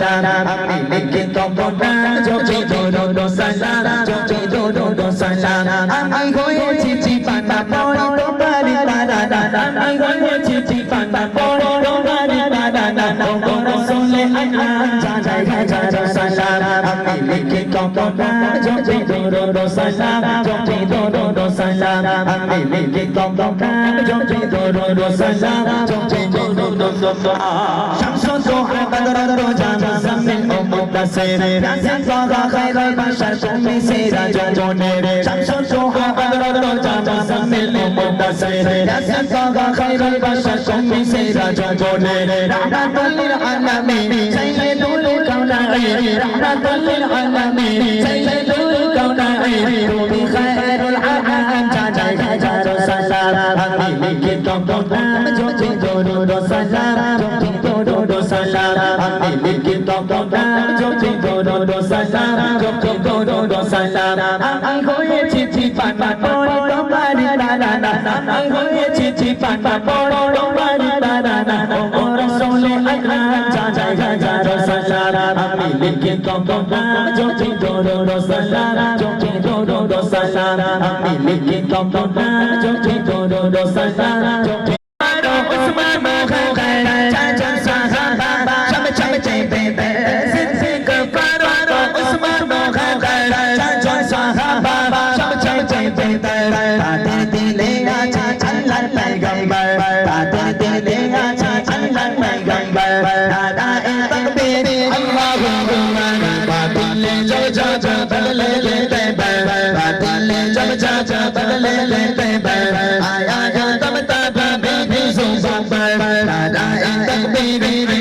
সালাম আমি লিখে তবনা জপি দরুদ সালাম জপি দরুদ সালাম। আমি হয়েছি চিপানা পড়ি, তোমারি তারা দাদা আমি হয়েছি চিপানা পড়ি, তোমারি তারা দাদা ও রসুলে আকরাম জানাই হাজার সালাম। আমি তবনা জপি দরুদ সালাম জপি দরুদ সালাম আমি লিখে তবনা জপি দরুদ সালাম জপি দরুদ সালাম শামসু দোহা বদর রোজা মুজাম্মিল ও মুদাসসির ইয়াসিন সাগা খায়রুল বাশার তুমি সিরাজ জনের শামসু দোহা বদর রোজা মুজাম্মিল ও মুদাসসির ইয়াসিন সাগা খায়রুল বাশার তুমি সিরাজ জনের রাহমাতুল আলামিন রাহমাতুল আলামিন সাইয়্যিদুল কাউনাইন তুমি খায়রুল আনাম জানাই হাজার সালাম আমি লিখে তবনা জপি দরুদ সালাম জপি দরুদ সালাম আমি লিখে তবনা জপি দরুদ সালাম জপি দরুদ সালাম আমি হয়েছি চিপানা পড়ি তোমারি তোমারি কে কমনা যদি দোড়ো রসালা যদি দোড়ো রসালা আমি লিখে কমনা যদি দোড়ো রসালা যদি তাদের बदले लेते दिल जब चाचा बदले लेते आया तब तब बेबी सुबह तकबीर